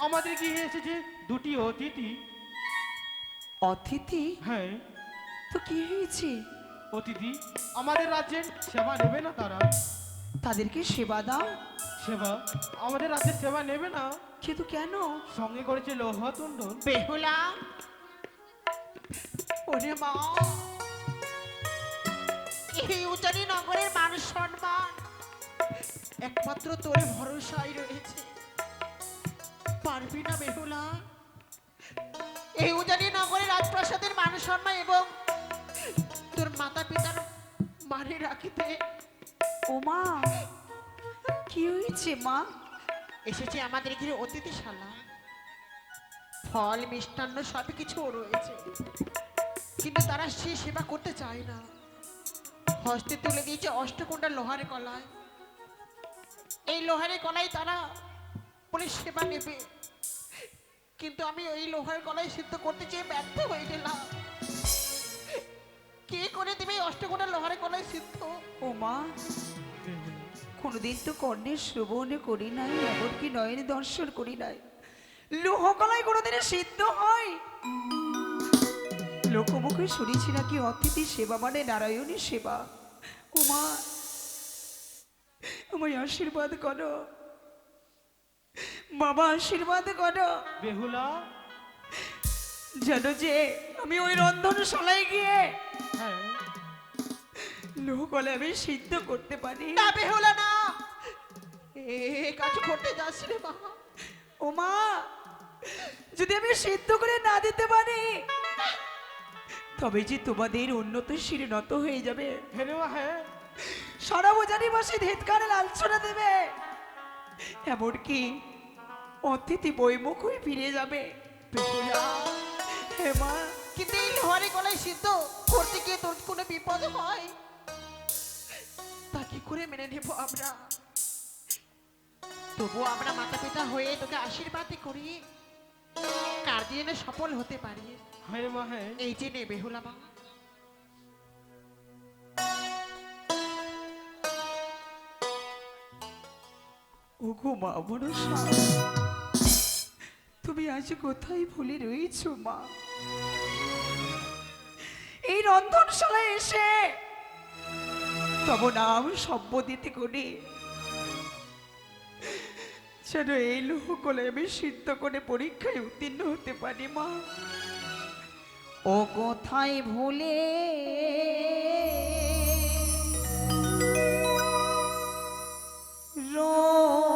আমাদের গৃহে এসেছে? দুটি অতিথি। অতিথি? হ্যাঁ। তো কি হয়েছে? অতিথি আমাদের রাজ্যের সেবা নেবে না তারা? তাদেরকে সেবা দাও। সেবা? আমাদের রাজ্যের সেবা নেবে না? কিন্তু কেন? সঙ্গে করেছে লৌহতুণ্ডন বেহুলা। ওরে মা। এই উজানি নগরের মানুষ সম্মান। একমাত্র তোর ভরসাই রয়েছে। পারবি না বেহুলা। এই উজানি নগরের রাজপ্রাসাদের মানুষ সম্মান এবং তোর মাতা পিতার মানে রাখিতে। ও মা কি হয়েছে মা? এসেছে আমাদের গৃহে অতিথিশালা। ফল মিষ্টান্ন সব কিছু রয়েছে। কিন্তু তারা সে সেবা করতে চায় না। হস্তে তুলে দিয়েছে অষ্টকুণ্ডা লোহার কলায়। এই লোহারের কলাই তারা বলে সেবা নেবে। কিন্তু আমি ওই লোহার কলাই সিদ্ধ করতে চেয়ে ব্যর্থ হয়ে গেলাম। কে করে দেবে এই লোহার কলাই সিদ্ধ? ও মা, কোনোদিন তো কর্ণের শ্রবণ করি নাই, এমনকি নয়নে দর্শন করি নাই। লোহকলায় কোনোদিনে সিদ্ধ হয়? লোকমুখে শুনেছি নাকি অতিথি সেবা মানে নারায়ণী সেবা। ও মা, আমায় আশীর্বাদ করো। বাবা আশীর্বাদ করো। বেহুলা। জানো যে আমি ওই রন্ধনশালায় গিয়ে হ্যাঁ। লোহকলা আমি সিদ্ধ করতে পারি। না বেহুলা না। এ কাজ করতে যাস রে মা। ও মা যদি আমি সিদ্ধ করে না দিতে পারি তবে যে তোমাদের উন্নত শিরে নত হয়ে যাবে। হ্যাঁ হ্যাঁ। সারা বোঝানি মাসে ধেতকারে লালসনা দেবে। এমনকি অতিথি বইমুখ হয়ে ফিরে যাবে। হে মা। কিন্তু এই লোহারে গলায় সিদ্ধ করতে গিয়ে তোর কোনো বিপদ হয়? তা কি করে মেনে নেব আমরা? তবু আমরা মাতা পিতা হয়ে তোকে আশীর্বাদ করি। কার্যে সফল হতে পারি? হ্যাঁ মা, হ্যাঁ। এই যে নে বেহুলা মা। ওগো মা মনসা। তুমি আজ কোথায় ভুলে রয়েছো মা? এই রন্ধনশালায় এসে তব নাম সভ্য দিতে করে যেন এই লোহকলে আমি সিদ্ধ করে পরীক্ষায় উত্তীর্ণ হতে পারি মা। ও কোথায় ভুলে রইলে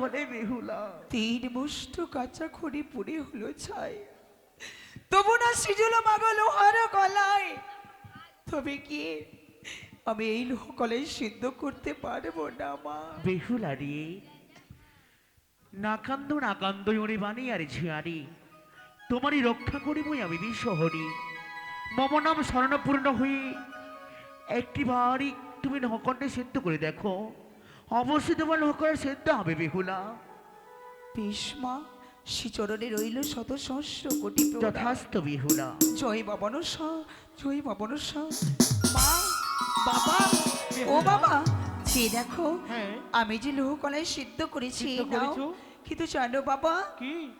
হলে বেহুলা তিন মুষ্ট কাঁচা খড়ি পুড়ে হলো ছাই। তবু না সিজুল মাগো লোহার কলাই তবে কি আমি এই লোহ কলাই সিদ্ধ করতে পারব না মা? বেহুলা রে না কান্দ না কান্দ ওরে বানি আর ঝিয়ারি। তোমারই রক্ষা করিবই আমি বিশ্বহরি মম নাম স্মরণপূর্ণ হয়ে একটি বাড়ি তুমি নহকণ্ডে সিদ্ধ করে দেখো। অবশ্যই তোমার নহকণ্ডে সেদ্ধ হবে বেহুলা। ভীষ্মা শ্রীচরণে রইল শত সহস্র কোটি। যথাস্ত বেহুলা। জয় বাবানস জয় বাবানস। মা বাবা ও বাবা যে দেখো হ্যাঁ। আমি যে লোহ কলাই সিদ্ধ করেছি নাও। কিন্তু জানো বাবা কি?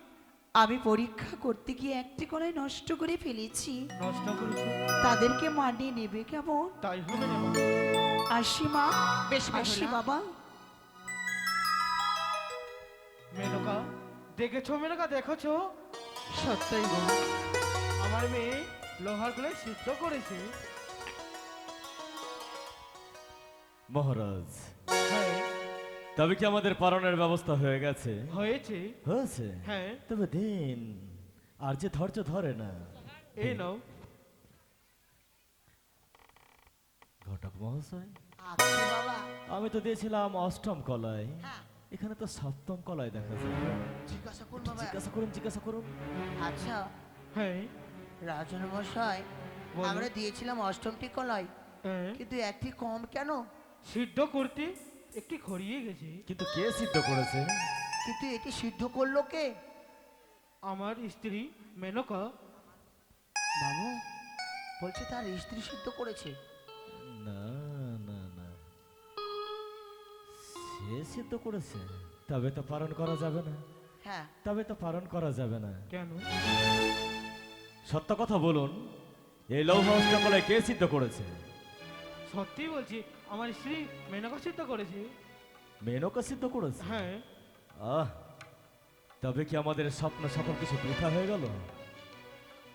আমি পরীক্ষা করতে গিয়ে একটি কলাই নষ্ট করে ফেলেছি। নষ্ট করেছ? তাদেরকে মানিয়ে নেবে কেমন? তাই হবে না। আসি মা বেশ, আসি বাবা। মেনকা দেখেছ মেনকা দেখেছ? সত্যই গো। আমার মেয়ে লোহারগুলো সিদ্ধ করেছে। মহারাজ হ্যাঁ। তবে কি আমাদের পালনের ব্যবস্থা হয়ে গেছে? হয়েছে। হয়েছে? হ্যাঁ। তবে দিন আর যে ধৈর্য ধরে না। এই নাও। ঘটক মহাশয় আমি তো দিয়েছিলাম অষ্টম কলায়। হ্যাঁ। এখানে তো সপ্তম কলায় দেখা যায়। জিজ্ঞাসা করুন বাবা। জিজ্ঞাসা করুন জিজ্ঞাসা করুন। আচ্ছা। হ্যাঁ। রাজন মশাই আমরা দিয়েছিলাম অষ্টমটি কলাই হ্যাঁ। কিন্তু একটি কম কেন? সিদ্ধ করতে একটি খড়িয়ে গেছে। কিন্তু কে সিদ্ধ করেছে? কিন্তু এটি সিদ্ধ করল কে? আমার স্ত্রী মেনকা। বাবু বলছে তার স্ত্রী সিদ্ধ করেছে। না। সে সিদ্ধ করেছে তবে তো পালন করা যাবে না। হ্যাঁ। তবে তো পালন করা যাবে না। কেন? সত্য কথা বলুন এই লৌহ অষ্টকলায় কে সিদ্ধ করেছে? সত্যি বলছি আমার স্ত্রী মেনকা সিদ্ধ করেছে। মেনকা সিদ্ধ করেছে? হ্যাঁ। আহ তবে কি আমাদের স্বপ্ন সকল কিছু বৃথা হয়ে গেল?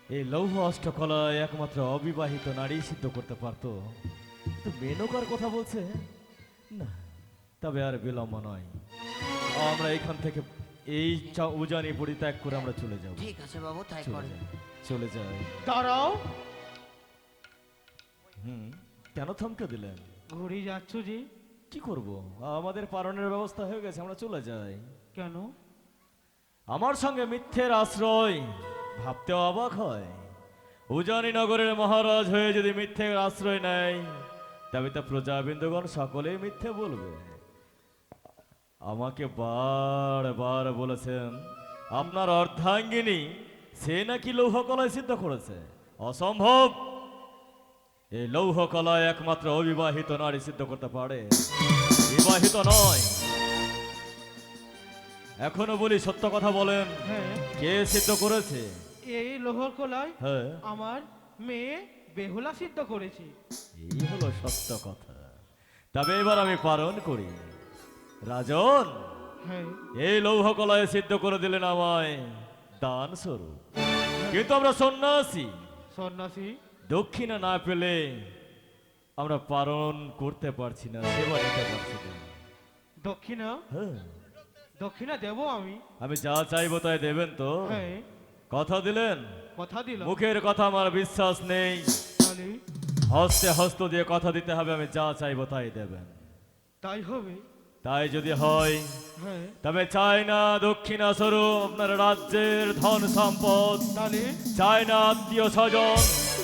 এই লৌহ অষ্টকলায় একমাত্র অবিবাহিত নারী সিদ্ধ করতে পারতো। তো মেনকার কথা বলছে? না। তবে আর বিলম্ব নয়। আমরা এখান থেকে এই চা- উজানি পরিত্যাগ করে আমরা চলে যাব। ঠিক আছে বাবু তাই চলে করে যাই চলে যাই দাঁড়াও। হুম কেন থমকে দিলেন? ঘুরে যাচ্ছ যে। কি করব? আমাদের পালনের ব্যবস্থা হয়ে গেছে আমরা চলে যাই। কেন? আমার সঙ্গে মিথ্যের আশ্রয় ভাবতেও অবাক হয়। উজানি নগরের মহারাজ হয়ে যদি মিথ্যের আশ্রয় নেয় তবে তা প্রজাবিন্দুগণ সকলেই মিথ্যে বলবে। আমাকে বারবার বলেছেন আপনার অর্ধাঙ্গিনী সে নাকি লৌহ কলায় সিদ্ধ করেছে? অসম্ভব! এই লৌহ কলায় একমাত্র অবিবাহিত নারী সিদ্ধ করতে পারে। বিবাহিত নয়। এখনও বলি সত্য কথা বলেন হ্যাঁ। কে সিদ্ধ করেছে? এই লোহর কলায় হ্যাঁ। আমার মেয়ে বেহুলা সিদ্ধ করেছে। এই হলো সত্য কথা। তবে এবার আমি পালন করি। রাজন হ্যাঁ। এই লৌহ কলায় সিদ্ধ করে দিলেন আমায় দান স্বরূপ। কিন্তু আমরা সন্ন্যাসী। সন্ন্যাসী? দক্ষিণা না পেলে আমরা পালন করতে পারছি না সেবা নিতে পারছি না। দক্ষিণা? হ্যাঁ। দক্ষিণা দেব আমি। আমি যা চাইব তাই দেবেন তো? হ্যাঁ। কথা দিলেন? কথা দিলাম। মুখের কথা আমার বিশ্বাস নেই। হস্তে হস্ত দিয়ে কথা দিতে হবে আমি যা চাইব তাই দেবেন। তাই হবে? তাই যদি হয় তবে চাই না দক্ষিণা স্বরূপ আপনার রাজ্যের ধন সম্পদ। তাহলে? চাই না আত্মীয় স্বজন।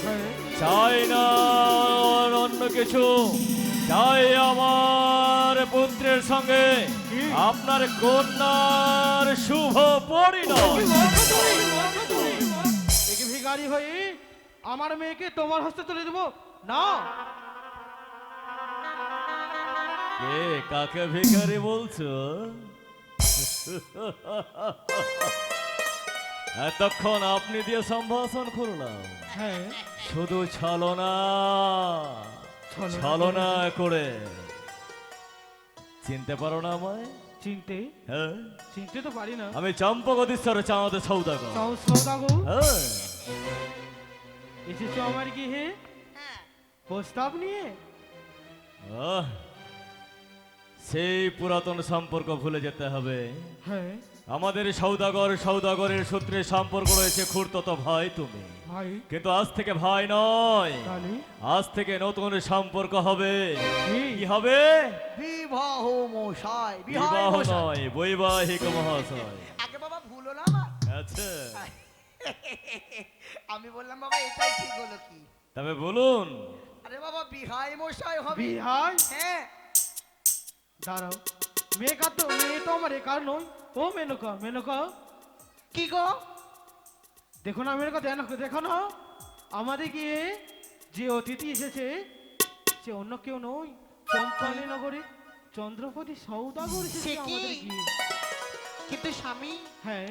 হ্যাঁ চাই না অন্য কিছু। চাই আমার পুত্রের সঙ্গে। আপনার কন্যার শুভ পরিণয় ভিখারি হয়ে আমার মেয়েকে তোমার হস্তে তুলে দেবো। না কে কাকে ভিখারি বলছো? এতক্ষণ আপনি দিয়ে সম্ভাষণ করলাম। হ্যাঁ। শুধু ছলনা। ছলনা ছলনা করে। চিনতে পারো না আমায়? চিনতে? হ্যাঁ। চিনতে তো পারি না। আমি চম্পকদীশ্বরে চাঁদে সৌদাগর সৌদাগর হ্যাঁ। এসেছ আমার গৃহে? প্রস্তাব নিয়ে? আহ, সেই পুরাতন সম্পর্ক ভুলে যেতে হবে। হ্যাঁ। আমাদের সৌদাগর সৌদাগরের সূত্রে সম্পর্ক রয়েছে খুঁড়তো ভাই তুমি। ভাই। কিন্তু আজ থেকে ভাই নয়। তাহলে? আজ থেকে নতুন সম্পর্ক হবে। কি? হবে? বিবাহ মশাই বিবাহ নয় বৈবাহিক মহাশয়। আগে বাবা ভুল হলো আমার? আচ্ছা। আমি বললাম বাবা এটাই ঠিক হলো কি? তবে বলুন। আরে বাবা বিহাই মশাই হবে। বিহাই? হ্যাঁ। দাঁড়াও। মেয়েকা তো মেয়ে তো আমার একার নয়। ও মেনকা মেনকা কি গো? দেখো না মেনকা দেখো দেখো না। আমাদের গিয়ে যে অতিথি এসেছে সে অন্য কেউ নয়। চম্পালি নগরে চন্দ্রপতি সৌদাগর এসেছে কি? আমাদের গিয়ে। কিন্তু স্বামী হ্যাঁ।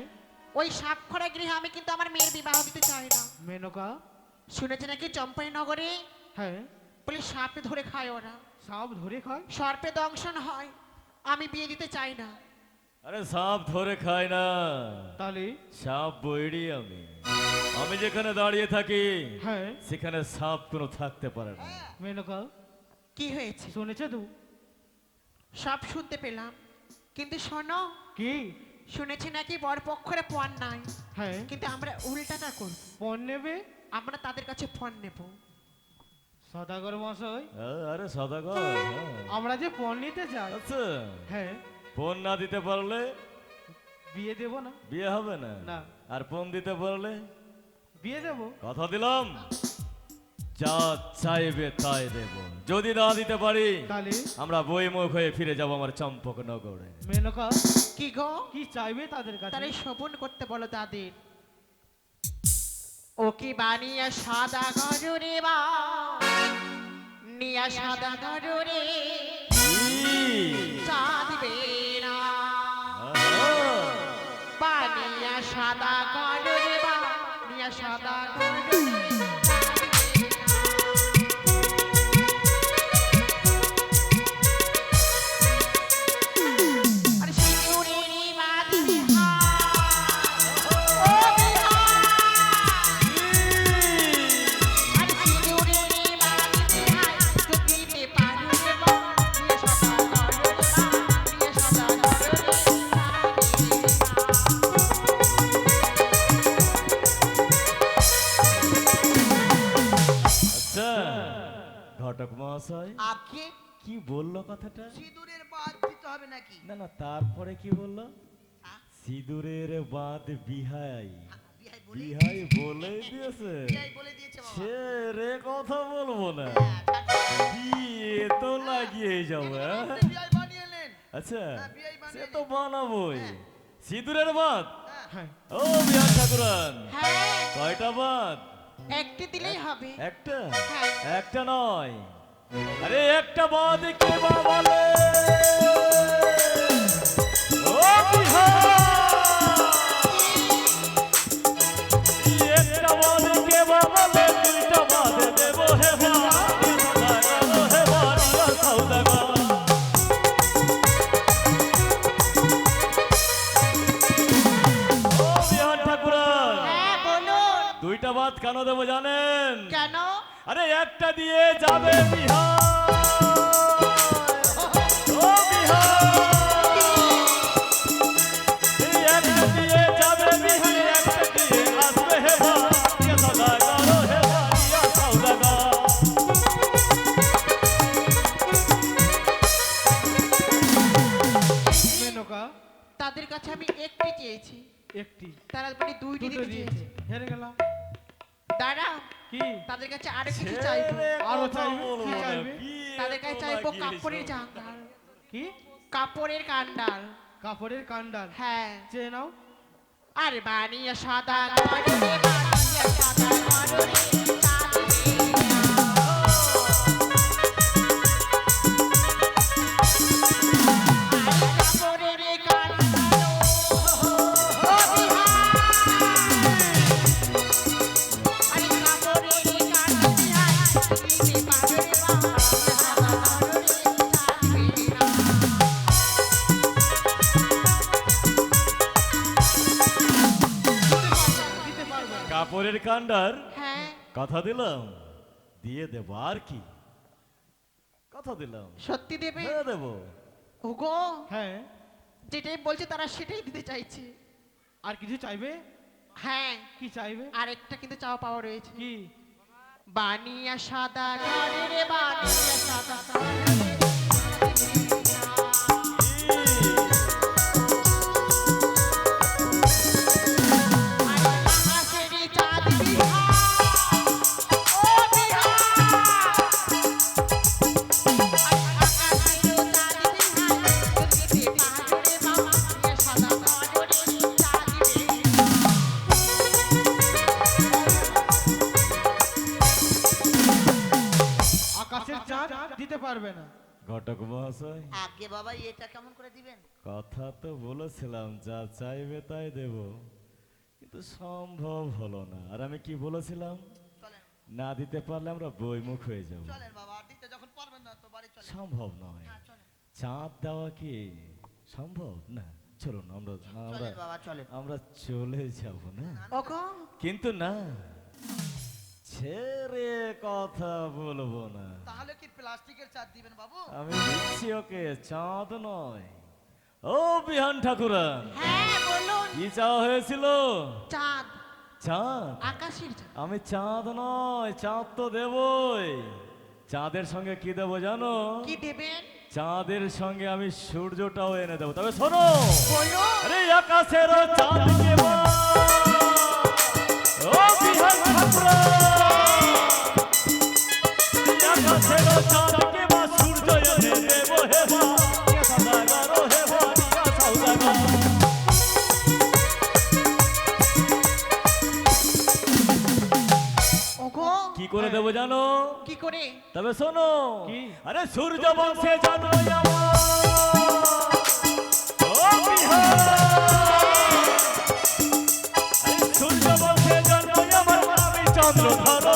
ওই সাপখরা গৃহে আমি কিন্তু আমার মেয়ের বিবাহ দিতে চাই না। মেনকা শুনেছে নাকি? চম্পাই নগরে হ্যাঁ। বলে সাপে ধরে খায় ওরা। সাপ ধরে খায়? সর্পে দংশন হয় আমি বিয়ে দিতে চাই না। আরে সাপ ধরে খায় না। তাহলে? সাপ বইড়ি আমি। আমি যেখানে দাঁড়িয়ে থাকি হ্যাঁ। সেখানে সাপ কোনো থাকতে পারে না। মেনকা কি হয়েছে? শুনেছে তো? সব শুনতে পেলাম কিন্তু শোনো। কি? শুনেছি নাকি বর পক্ষরে পণ নাই। হ্যাঁ। কিন্তু আমরা উল্টাটা করব। পণ নেবে? আমরা তাদের কাছে ফোন নেব। সদাগর মশাই আ- আরে সদাগর হ্যাঁ। আমরা যে পণ নিতে চাই আচ্ছা। হ্যাঁ। ফোন না দিতে পারলে বিয়ে দেব না। বিয়ে হবে না। না। আর ফোন দিতে পারলে? বিয়ে দেব। কথা দিলাম। যা চাইবে তাই দেব। যদি না দিতে পারি তাহলে? আমরা বইমুখ হয়ে ফিরে যাব আমার চম্পক নগরে। মেনকা কি গো? কি চাইবে তাদের কাছে? তারে শোভন করতে বলো তাদের। ও কি বানিয়া সাদা গজরে বা নিয়া সাদা গজরে চাঁদবে না। বানিয়া সাদা করে বা নিয়া সাদা গজরে আচ্ছা ঘটক মহাশয় আগে কি বলল কথাটা? সিঁদুরের বাদ দিতে হবে নাকি? না না তারপরে কি বলল? হ্যাঁ? সিঁদুরের বাদ বিহাই। বিহাই বলে দিয়েছে। বলে সে রে কথা বলব না। হ্যাঁ, বিয়ে তো লাগিয়ে যাব হ্যাঁ? আচ্ছা হ্যাঁ, সে তো বানাবোই। সিঁদুরের বাদ হ্যাঁ। ও বিহার ঠাকুরান। হ্যাঁ। কয়টা বাদ একটি দিলেই হবে। একটা? হ্যাঁ। একটা নয়। আরে একটা বাদ কে ও বিহার এই দুইটা কেন দেবো জানেন? কেন? আরে একটা দিয়ে যাবে বিহার। ও বিহার। এই একটা দিয়ে যাবে বিহার একটা দিয়ে আসবে হে ভাইয়া সদাগর হে ভাইয়া সদাগর মেনকা। তাদের কাছে আমি একটি চেয়েছি। একটি। তারা দুইটি দিয়েছে। হেরে গেলাম। দাঁড়া। কি? তাদের কাছে আরও কিছু চাইব? আরও চাইবে? তাদের কাছে চাইব কাপড়ের জাঙ্গাল কি? কাপড়ের কান্ডাল কাপড়ের কান্ডাল হ্যাঁ। চেয়ে নাও। আরে বানিয়ে সাদা বানিয়ে সাদা কান্ডার হ্যাঁ। কথা দিলাম দিয়ে দেবো আর কি? কথা দিলাম। সত্যি দেবে? হ্যাঁ দেবো। ওগো হ্যাঁ। যেটাই বলছে তারা সেটাই দিতে চাইছে। আর কিছু চাইবে? হ্যাঁ। কি চাইবে? আর একটা কিন্তু চাওয়া পাওয়া রয়েছে। কি? বানিয়া সাদা ঘরে রে বানিয়া সাদা মহাশয়। আগে বাবা এটা কেমন করে দিবেন? কথা তো বলেছিলাম যা চাইবে তাই দেব। কিন্তু সম্ভব হলো না। আর আমি কি বলেছিলাম? না দিতে পারলে আমরা বইমুখ হয়ে যাব। চলেন বাবা আর দিতে যখন পারবেন না তো বাড়ি চলেন। সম্ভব নয়। হ্যাঁ চাঁদ দেওয়া কি সম্ভব? না চলুন আমরা আমরা চলে যাব না? কিন্তু না। ছেড়ে কথা বলব না। তাহলে কি প্লাস্টিকের চার দিবেন বাবু? আমি দিচ্ছি ওকে চাঁদ নয়। ও বিহান ঠাকুরান হ্যাঁ বলুন। কি চাওয়া হয়েছিল? চাঁদ। চাঁদ? আকাশের আমি চাঁদ নয় চাঁদ তো দেবই। চাঁদের সঙ্গে কি দেবো জানো? কি দেবেন? চাঁদের সঙ্গে আমি সূর্যটাও এনে দেবো। তবে শোনো! আরে আকাশের চাঁদকে করে দেবো জানো? কি করে? তবে শোনো কি? আরে সূর্য বংশে জানো আমার ও বিহার! আরে সূর্য বংশে জানো আমার চন্দ্র ধরো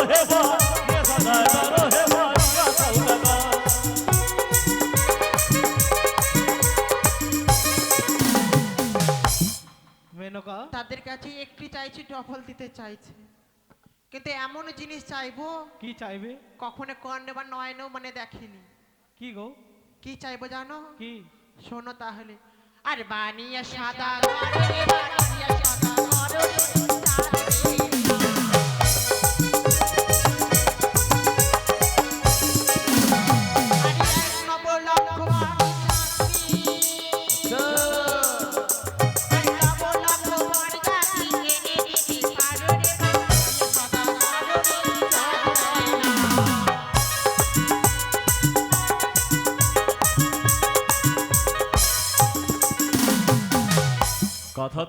তাদের কাছে একটি চাইছি টফল দিতে চাইছে। কিন্তু এমন জিনিস চাইব কি চাইবে? কখনো কর্ণে বা নয়নেও মানে দেখেনি। কি গো? কি চাইব জানো? কি? শোনো তাহলে। আর বানিয়া সাদা বানিয়া সাদা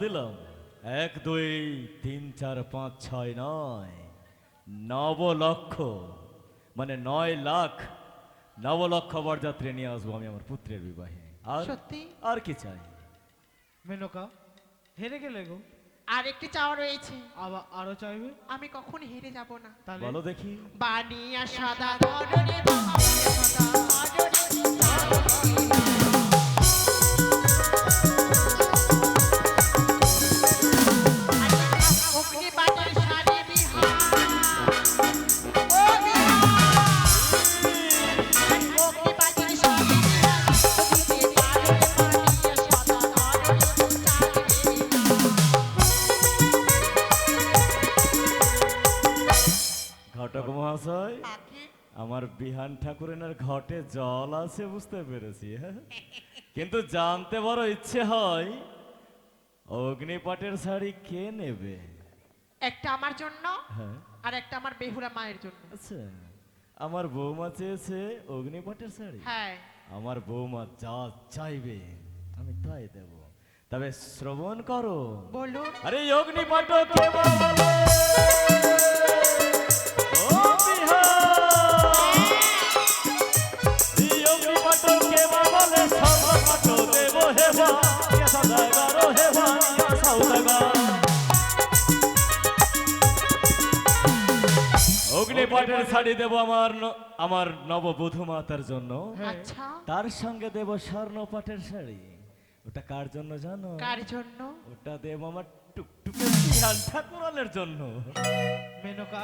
দিলাম। এক দুই তিন চার পাঁচ ছয় নয়। নব লক্ষ মানে নয় লাখ নব লক্ষ বরযাত্রী নিয়ে আসব আমি আমার পুত্রের বিবাহে। আর সত্যি? আর কি চাই? মেনকা হেরে গেলে গো। আর একটি চাওয়া রয়েছে। আবার আরও চাইবে? আমি কখন হেরে যাব না। তাহলে? বলো দেখি। বানিয়া সাদা ঘরে বানিয়া সাদা ঠাকুরের ঘটে জল আছে বুঝতে পেরেছি হ্যাঁ? কিন্তু জানতে বড় ইচ্ছে হয় অগ্নিপাটের শাড়ি কে নেবে? একটা আমার জন্য হ্যাঁ। আর একটা আমার বেহুরা মায়ের জন্য। আচ্ছা আমার বৌমা চেয়েছে অগ্নিপাটের শাড়ি। হ্যাঁ। আমার বৌমা যা চাইবে আমি তাই দেব। তবে শ্রবণ করো। বলুন। আরে অগ্নিপাট কে বলে। অগ্নিপাটের শাড়ি দেব আমার আমার নববধূ মাতার জন্য আচ্ছা। তার সঙ্গে দেব স্বর্ণ পাটের শাড়ি। ওটা কার জন্য জানো? কার জন্য? ওটা দেব আমার টুকটুকে বিহান ঠাকুরানের জন্য। মেনকা?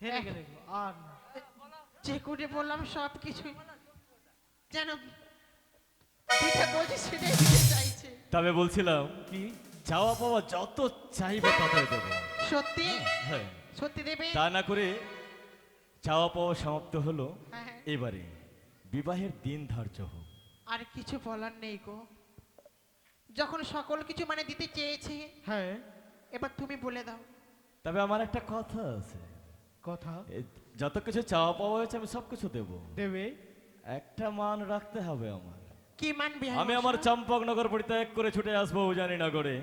হেরে গেলে আর যে করে বললাম সব কিছু যেন যা বলছিস সেটাই দিতে চাইছে। তবে বলছিলাম কি যাওয়া পাওয়া যত চাইবে ততই দেবো। সত্যি? হ্যাঁ। সত্যি দেবে? তা না করে চাওয়া পাওয়া সমাপ্ত হলো হ্যাঁ, হ্যাঁ। এবারে। বিবাহের দিন ধার্য হোক। আর কিছু বলার নেই গো। যখন সকল কিছু মানে দিতে চেয়েছে হ্যাঁ। এবার তুমি বলে দাও। তবে আমার একটা কথা আছে। কথা? যত কিছু চাওয়া পাওয়া হয়েছে আমি সব কিছু দেবো। দেবে? একটা মান রাখতে হবে আমার। কি মানবি আমি আমার চম্পকনগর পরিত্যাগ করে ছুটে আসব উজানি নগরে।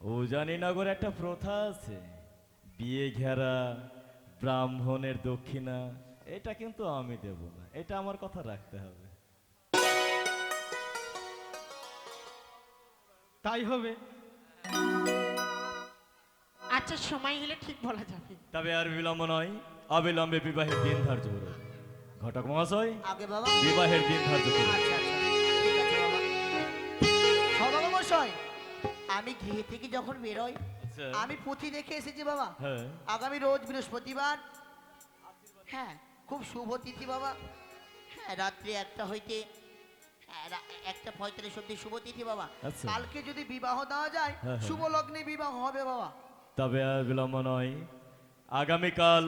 উজানি নগরে একটা প্রথা আছে। বিয়ে ঘেরা ব্রাহ্মণের দক্ষিণা এটা কিন্তু আমি দেব না। এটা আমার কথা রাখতে হবে। তাই হবে? আচ্ছা সময় হলে ঠিক বলা যাবে। তবে আর বিলম্ব নয়। অবিলম্বে বিবাহের দিন ধার্য করুন ঘটক মহাশয় আগে বাবা। বিবাহের দিন ধার্য করুন আচ্ছা আচ্ছা। ঠিক আছে বাবা। সবাবা মশাই আমি গৃহ থেকে যখন বেরোই আচ্ছা। আমি পুঁথি দেখে এসেছি বাবা। হ্যাঁ। আগামী রোজ বৃহস্পতিবার। হ্যাঁ। খুব শুভ তিথি বাবা। হ্যাঁ রাত্রি একটা হইতে হ্যাঁ, একটা পঁয়তাল্লিশ অব্দি শুভ তিথি বাবা। আচ্ছা। কালকে যদি বিবাহ দেওয়া যায় হ্যাঁ। শুভ লগ্নে বিবাহ হবে বাবা। তবে আর বিলম্ব নয়। আগামীকাল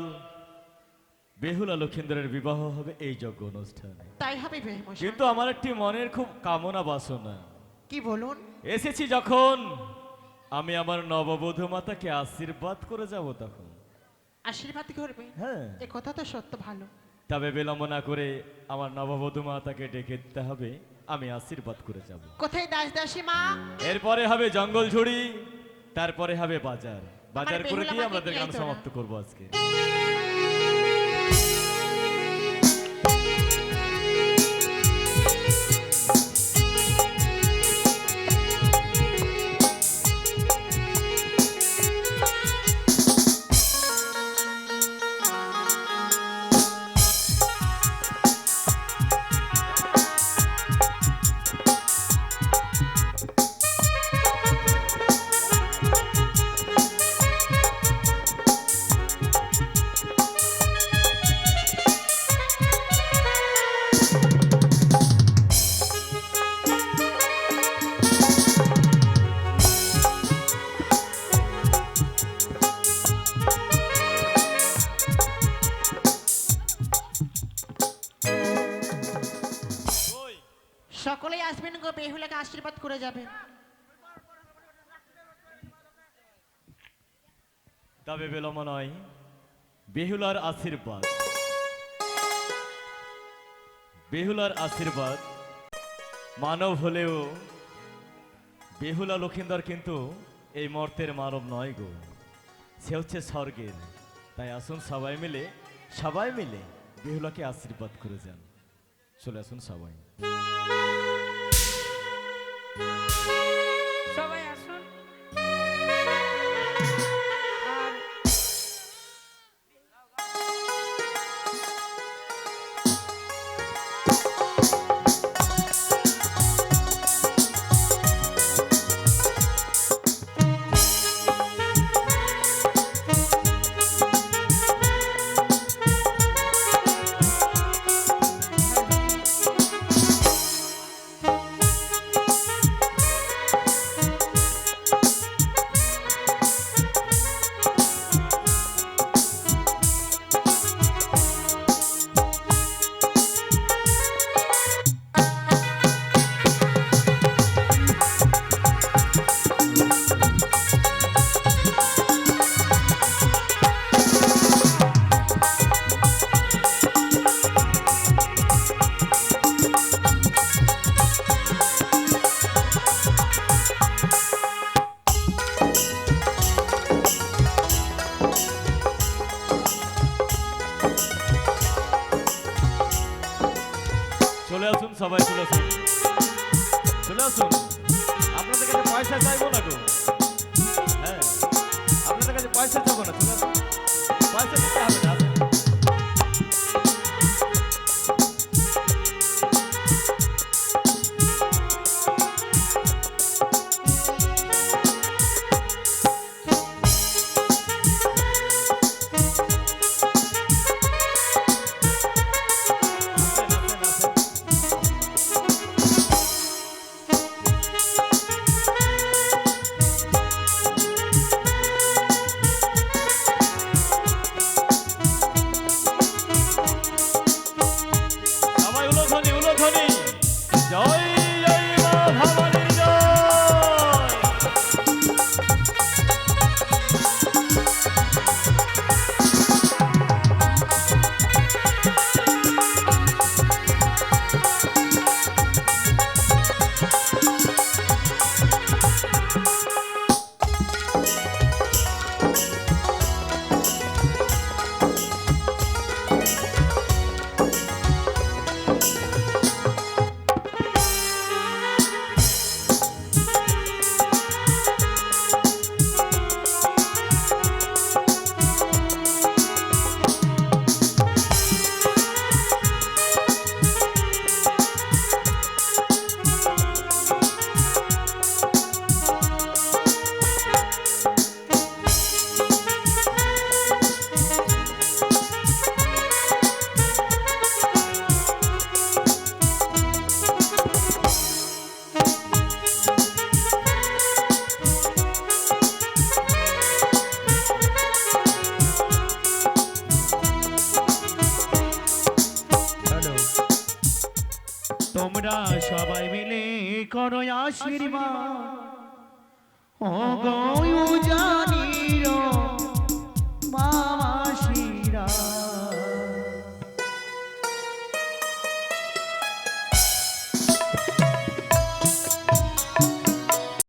বেহুলা লক্ষিন্দরের বিবাহ হবে এই যজ্ঞ অনুষ্ঠানে তাই হবে কিন্তু আমার একটি মনের খুব কামনা বাসনা। কি বলুন? এসেছি যখন আমি আমার নববধূ মাতাকে আশীর্বাদ করে যাব তখন। আশীর্বাদ করবে? হ্যাঁ। এ কথা তো সত্য ভালো। তবে বিলম্ব না করে আমার নববধূ মাতাকে ডেকে দিতে হবে আমি আশীর্বাদ করে যাব। কোথায় দাস দাসী মা? এরপরে হবে জঙ্গল ঝুড়ি তারপরে হবে বাজার। বাজার করে দিয়ে আমাদের গান। সমাপ্ত করব আজকে। বেহুলাকে আশীর্বাদ করে যাবেন তবে বিলম্ব নয়, বেহুলার আশীর্বাদ। বেহুলার আশীর্বাদ মানব হলেও বেহুলা লক্ষিন্দর কিন্তু এই মর্তের মানব নয় গো। সে হচ্ছে স্বর্গের। তাই আসুন সবাই মিলে সবাই মিলে বেহুলাকে আশীর্বাদ করে যান। চলে আসুন সবাই সবাই। সবাই চলে আসুন। চলে আসুন। আপনাদের কাছে পয়সা চাইব না গো